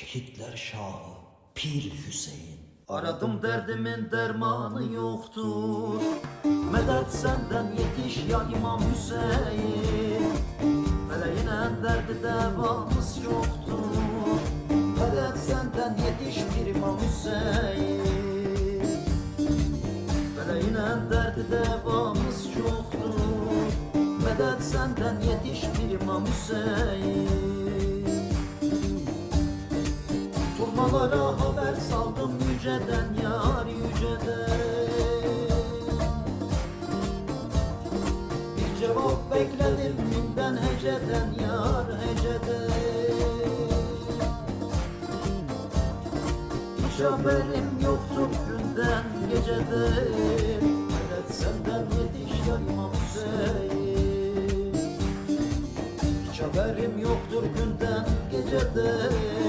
Şehitler Şahı Pir Hüseyin. Aradım derdimin dermanı yoktur. Medet senden yetiş ya İmam Hüseyin. Meleğine derdi devamız yoktur. Medet senden yetiş bir İmam Hüseyin. Meleğine derdi devamız yoktur. Medet senden yetiş bir İmam Hüseyin Turmalara haber saldım yüceden yar yüceden. Bir cevap bekledim minden heceden yar heceden. Hiç haberim yoktu günden geceden. Evet senden yetiş ya İmam hiç haberim yoktur günden geceden